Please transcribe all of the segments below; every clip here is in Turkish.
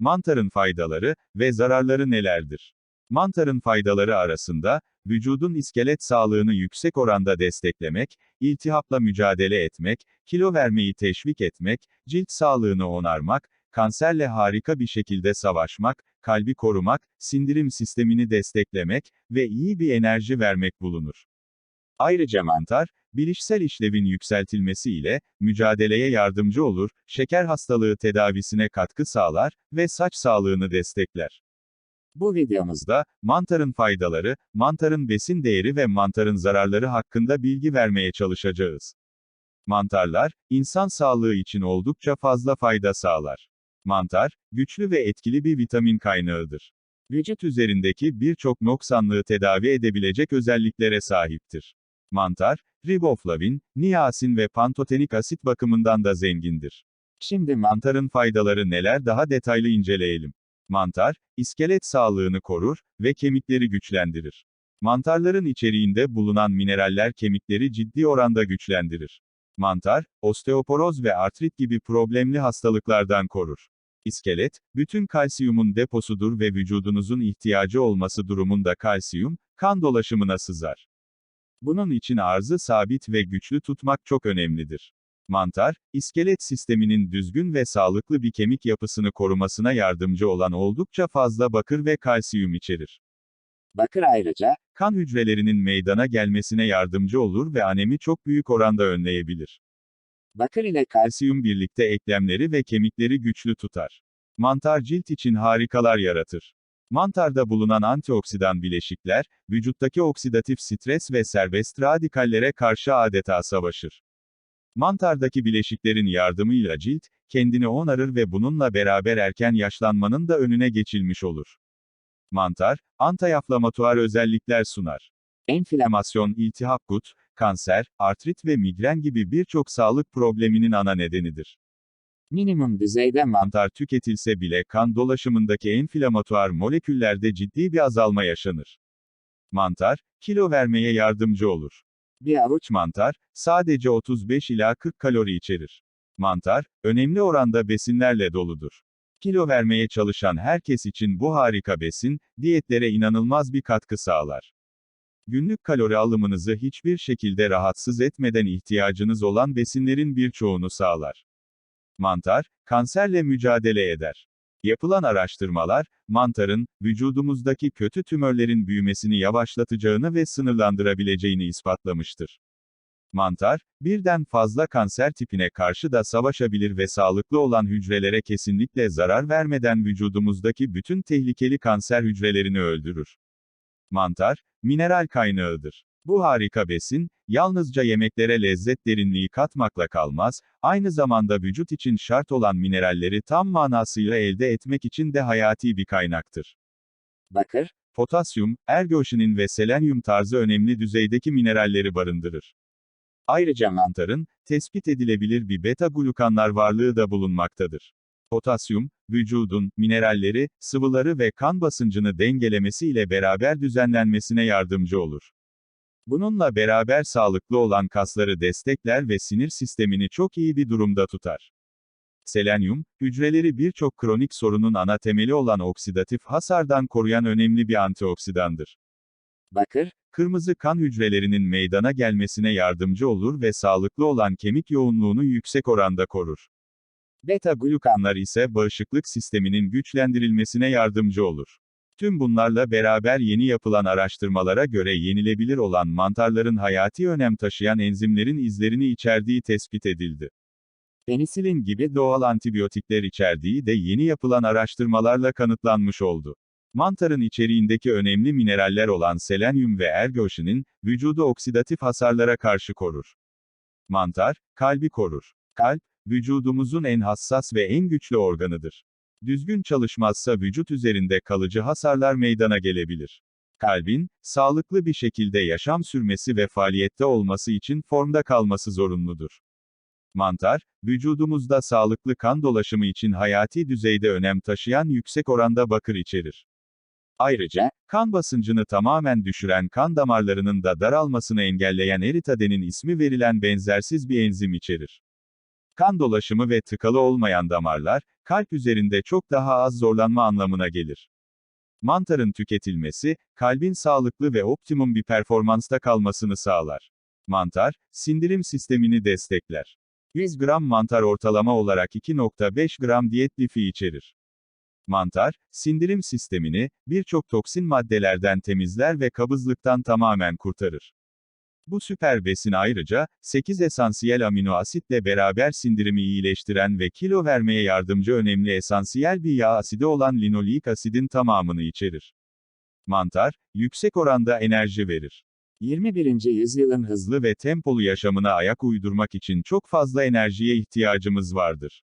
Mantarın faydaları ve zararları nelerdir? Mantarın faydaları arasında, vücudun iskelet sağlığını yüksek oranda desteklemek, iltihapla mücadele etmek, kilo vermeyi teşvik etmek, cilt sağlığını onarmak, kanserle harika bir şekilde savaşmak, kalbi korumak, sindirim sistemini desteklemek ve iyi bir enerji vermek bulunur. Ayrıca mantar, bilişsel işlevin yükseltilmesi ile mücadeleye yardımcı olur, şeker hastalığı tedavisine katkı sağlar ve saç sağlığını destekler. Bu videomuzda, mantarın faydaları, mantarın besin değeri ve mantarın zararları hakkında bilgi vermeye çalışacağız. Mantarlar, insan sağlığı için oldukça fazla fayda sağlar. Mantar, güçlü ve etkili bir vitamin kaynağıdır. Vücut üzerindeki birçok noksanlığı tedavi edebilecek özelliklere sahiptir. Mantar, riboflavin, niasin ve pantotenik asit bakımından da zengindir. Şimdi mantarın faydaları neler daha detaylı inceleyelim. Mantar, iskelet sağlığını korur ve kemikleri güçlendirir. Mantarların içeriğinde bulunan mineraller kemikleri ciddi oranda güçlendirir. Mantar, osteoporoz ve artrit gibi problemli hastalıklardan korur. İskelet, bütün kalsiyumun deposudur ve vücudunuzun ihtiyacı olması durumunda kalsiyum, kan dolaşımına sızar. Bunun için arzı sabit ve güçlü tutmak çok önemlidir. Mantar, iskelet sisteminin düzgün ve sağlıklı bir kemik yapısını korumasına yardımcı olan oldukça fazla bakır ve kalsiyum içerir. Bakır ayrıca, kan hücrelerinin meydana gelmesine yardımcı olur ve anemi çok büyük oranda önleyebilir. Bakır ile kalsiyum birlikte eklemleri ve kemikleri güçlü tutar. Mantar cilt için harikalar yaratır. Mantarda bulunan antioksidan bileşikler, vücuttaki oksidatif stres ve serbest radikallere karşı adeta savaşır. Mantardaki bileşiklerin yardımıyla cilt, kendini onarır ve bununla beraber erken yaşlanmanın da önüne geçilmiş olur. Mantar, antiyaflamatuar özellikler sunar. Enflamasyon, iltihap gut, kanser, artrit ve migren gibi birçok sağlık probleminin ana nedenidir. Minimum düzeyde mantar tüketilse bile kan dolaşımındaki enflamatuar moleküllerde ciddi bir azalma yaşanır. Mantar, kilo vermeye yardımcı olur. Bir avuç mantar, sadece 35 ila 40 kalori içerir. Mantar, önemli oranda besinlerle doludur. Kilo vermeye çalışan herkes için bu harika besin, diyetlere inanılmaz bir katkı sağlar. Günlük kalori alımınızı hiçbir şekilde rahatsız etmeden ihtiyacınız olan besinlerin birçoğunu sağlar. Mantar, kanserle mücadele eder. Yapılan araştırmalar, mantarın, vücudumuzdaki kötü tümörlerin büyümesini yavaşlatacağını ve sınırlandırabileceğini ispatlamıştır. Mantar, birden fazla kanser tipine karşı da savaşabilir ve sağlıklı olan hücrelere kesinlikle zarar vermeden vücudumuzdaki bütün tehlikeli kanser hücrelerini öldürür. Mantar, mineral kaynağıdır. Bu harika besin, yalnızca yemeklere lezzet derinliği katmakla kalmaz, aynı zamanda vücut için şart olan mineralleri tam manasıyla elde etmek için de hayati bir kaynaktır. Bakır, potasyum, ergoşinin ve selenyum tarzı önemli düzeydeki mineralleri barındırır. Ayrıca mantarın, tespit edilebilir bir beta-glukanlar varlığı da bulunmaktadır. Potasyum, vücudun, mineralleri, sıvıları ve kan basıncını dengelemesi ile beraber düzenlenmesine yardımcı olur. Bununla beraber sağlıklı olan kasları destekler ve sinir sistemini çok iyi bir durumda tutar. Selenyum, hücreleri birçok kronik sorunun ana temeli olan oksidatif hasardan koruyan önemli bir antioksidandır. Bakır, kırmızı kan hücrelerinin meydana gelmesine yardımcı olur ve sağlıklı olan kemik yoğunluğunu yüksek oranda korur. Beta glukanlar ise bağışıklık sisteminin güçlendirilmesine yardımcı olur. Tüm bunlarla beraber yeni yapılan araştırmalara göre yenilebilir olan mantarların hayati önem taşıyan enzimlerin izlerini içerdiği tespit edildi. Penisilin gibi doğal antibiyotikler içerdiği de yeni yapılan araştırmalarla kanıtlanmış oldu. Mantarın içeriğindeki önemli mineraller olan selenyum ve ergoşinin, vücudu oksidatif hasarlara karşı korur. Mantar, kalbi korur. Kalp, vücudumuzun en hassas ve en güçlü organıdır. Düzgün çalışmazsa vücut üzerinde kalıcı hasarlar meydana gelebilir. Kalbin, sağlıklı bir şekilde yaşam sürmesi ve faaliyette olması için formda kalması zorunludur. Mantar, vücudumuzda sağlıklı kan dolaşımı için hayati düzeyde önem taşıyan yüksek oranda bakır içerir. Ayrıca, kan basıncını tamamen düşüren kan damarlarının da daralmasını engelleyen eritadenin ismi verilen benzersiz bir enzim içerir. Kan dolaşımı ve tıkalı olmayan damarlar, kalp üzerinde çok daha az zorlanma anlamına gelir. Mantarın tüketilmesi, kalbin sağlıklı ve optimum bir performansta kalmasını sağlar. Mantar, sindirim sistemini destekler. 100 gram mantar ortalama olarak 2.5 gram diyet lifi içerir. Mantar, sindirim sistemini, birçok toksin maddelerden temizler ve kabızlıktan tamamen kurtarır. Bu süper besin ayrıca, 8 esansiyel amino asitle beraber sindirimi iyileştiren ve kilo vermeye yardımcı önemli esansiyel bir yağ asidi olan linoleik asidin tamamını içerir. Mantar, yüksek oranda enerji verir. 21. yüzyılın hızlı ve tempolu yaşamına ayak uydurmak için çok fazla enerjiye ihtiyacımız vardır.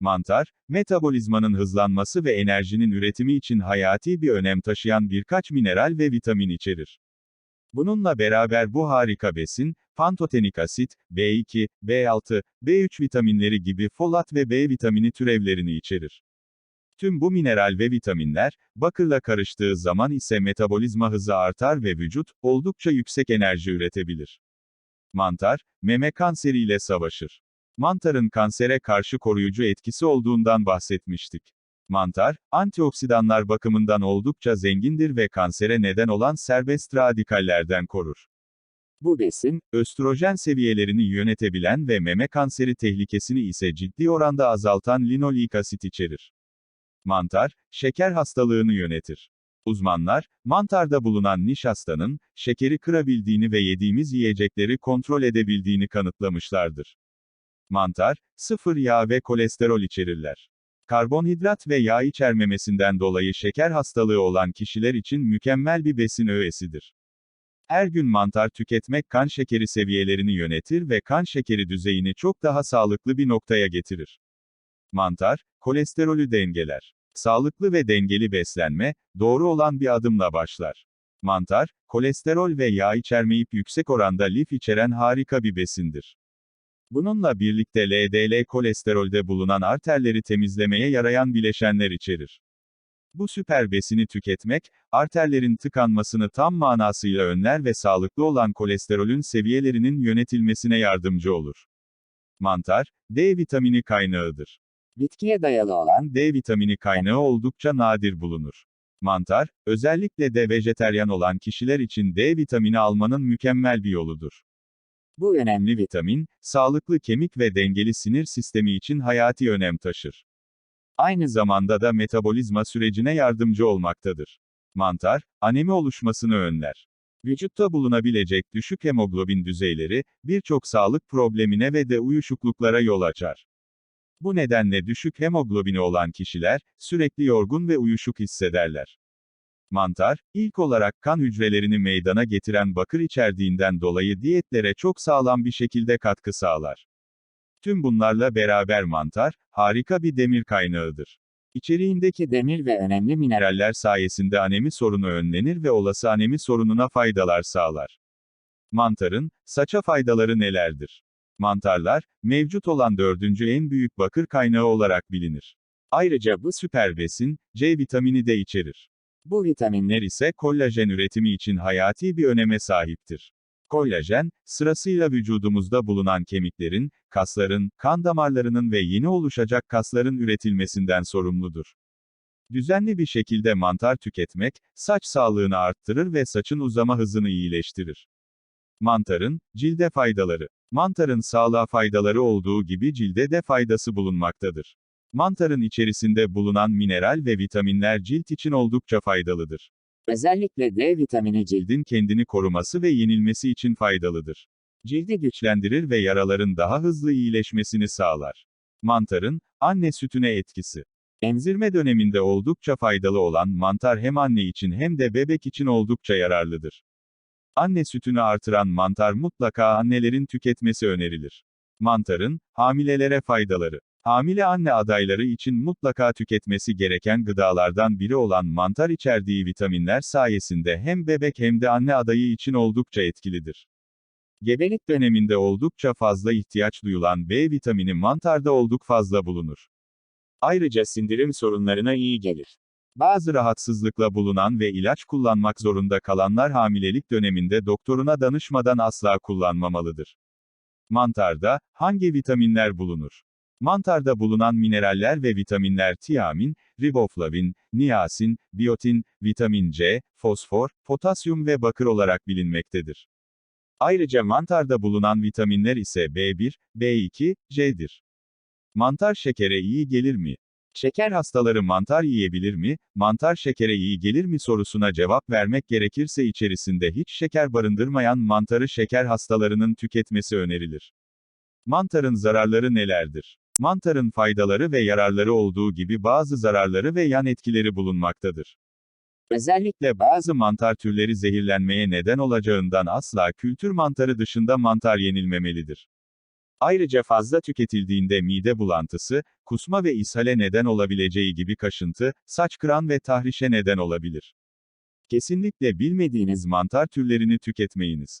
Mantar, metabolizmanın hızlanması ve enerjinin üretimi için hayati bir önem taşıyan birkaç mineral ve vitamin içerir. Bununla beraber bu harika besin, pantotenik asit, B2, B6, B3 vitaminleri gibi folat ve B vitamini türevlerini içerir. Tüm bu mineral ve vitaminler, bakırla karıştığı zaman ise metabolizma hızı artar ve vücut, oldukça yüksek enerji üretebilir. Mantar, meme kanseriyle savaşır. Mantarın kansere karşı koruyucu etkisi olduğundan bahsetmiştik. Mantar, antioksidanlar bakımından oldukça zengindir ve kansere neden olan serbest radikallerden korur. Bu besin, östrojen seviyelerini yönetebilen ve meme kanseri tehlikesini ise ciddi oranda azaltan linoleik asit içerir. Mantar, şeker hastalığını yönetir. Uzmanlar, mantarda bulunan nişastanın, şekeri kırabildiğini ve yediğimiz yiyecekleri kontrol edebildiğini kanıtlamışlardır. Mantar, sıfır yağ ve kolesterol içerirler. Karbonhidrat ve yağ içermemesinden dolayı şeker hastalığı olan kişiler için mükemmel bir besin öğesidir. Her gün mantar tüketmek kan şekeri seviyelerini yönetir ve kan şekeri düzeyini çok daha sağlıklı bir noktaya getirir. Mantar, kolesterolü dengeler. Sağlıklı ve dengeli beslenme, doğru olan bir adımla başlar. Mantar, kolesterol ve yağ içermeyip yüksek oranda lif içeren harika bir besindir. Bununla birlikte LDL kolesterolde bulunan arterleri temizlemeye yarayan bileşenler içerir. Bu süper besini tüketmek, arterlerin tıkanmasını tam manasıyla önler ve sağlıklı olan kolesterolün seviyelerinin yönetilmesine yardımcı olur. Mantar, D vitamini kaynağıdır. Bitkiye dayalı olan D vitamini kaynağı oldukça nadir bulunur. Mantar, özellikle de vejeteryan olan kişiler için D vitamini almanın mükemmel bir yoludur. Bu önemli vitamin, sağlıklı kemik ve dengeli sinir sistemi için hayati önem taşır. Aynı zamanda da metabolizma sürecine yardımcı olmaktadır. Mantar, anemi oluşmasını önler. Vücutta bulunabilecek düşük hemoglobin düzeyleri, birçok sağlık problemine ve de uyuşukluklara yol açar. Bu nedenle düşük hemoglobini olan kişiler, sürekli yorgun ve uyuşuk hissederler. Mantar, ilk olarak kan hücrelerini meydana getiren bakır içerdiğinden dolayı diyetlere çok sağlam bir şekilde katkı sağlar. Tüm bunlarla beraber mantar, harika bir demir kaynağıdır. İçeriğindeki demir ve önemli mineraller sayesinde anemi sorunu önlenir ve olası anemi sorununa faydalar sağlar. Mantarın, saça faydaları nelerdir? Mantarlar, mevcut olan dördüncü en büyük bakır kaynağı olarak bilinir. Ayrıca bu süper besin, C vitamini de içerir. Bu vitaminler ise kollajen üretimi için hayati bir öneme sahiptir. Kollajen, sırasıyla vücudumuzda bulunan kemiklerin, kasların, kan damarlarının ve yeni oluşacak kasların üretilmesinden sorumludur. Düzenli bir şekilde mantar tüketmek, saç sağlığını arttırır ve saçın uzama hızını iyileştirir. Mantarın, cilde faydaları. Mantarın sağlığa faydaları olduğu gibi cilde de faydası bulunmaktadır. Mantarın içerisinde bulunan mineral ve vitaminler cilt için oldukça faydalıdır. Özellikle D vitamini cildin kendini koruması ve yenilmesi için faydalıdır. Cildi güçlendirir ve yaraların daha hızlı iyileşmesini sağlar. Mantarın, anne sütüne etkisi. Emzirme döneminde oldukça faydalı olan mantar hem anne için hem de bebek için oldukça yararlıdır. Anne sütünü artıran mantar mutlaka annelerin tüketmesi önerilir. Mantarın, hamilelere faydaları. Hamile anne adayları için mutlaka tüketmesi gereken gıdalardan biri olan mantar içerdiği vitaminler sayesinde hem bebek hem de anne adayı için oldukça etkilidir. Gebelik döneminde oldukça fazla ihtiyaç duyulan B vitamini mantarda olduk fazla bulunur. Ayrıca sindirim sorunlarına iyi gelir. Bazı rahatsızlıkla bulunan ve ilaç kullanmak zorunda kalanlar hamilelik döneminde doktoruna danışmadan asla kullanmamalıdır. Mantarda, hangi vitaminler bulunur? Mantarda bulunan mineraller ve vitaminler tiamin, riboflavin, niasin, biyotin, vitamin C, fosfor, potasyum ve bakır olarak bilinmektedir. Ayrıca mantarda bulunan vitaminler ise B1, B2, C'dir. Mantar şekere iyi gelir mi? Şeker hastaları mantar yiyebilir mi? Mantar şekere iyi gelir mi sorusuna cevap vermek gerekirse içerisinde hiç şeker barındırmayan mantarı şeker hastalarının tüketmesi önerilir. Mantarın zararları nelerdir? Mantarın faydaları ve yararları olduğu gibi bazı zararları ve yan etkileri bulunmaktadır. Özellikle bazı mantar türleri zehirlenmeye neden olacağından asla kültür mantarı dışında mantar yenilmemelidir. Ayrıca fazla tüketildiğinde mide bulantısı, kusma ve ishale neden olabileceği gibi kaşıntı, saç kıran ve tahrişe neden olabilir. Kesinlikle bilmediğiniz mantar türlerini tüketmeyiniz.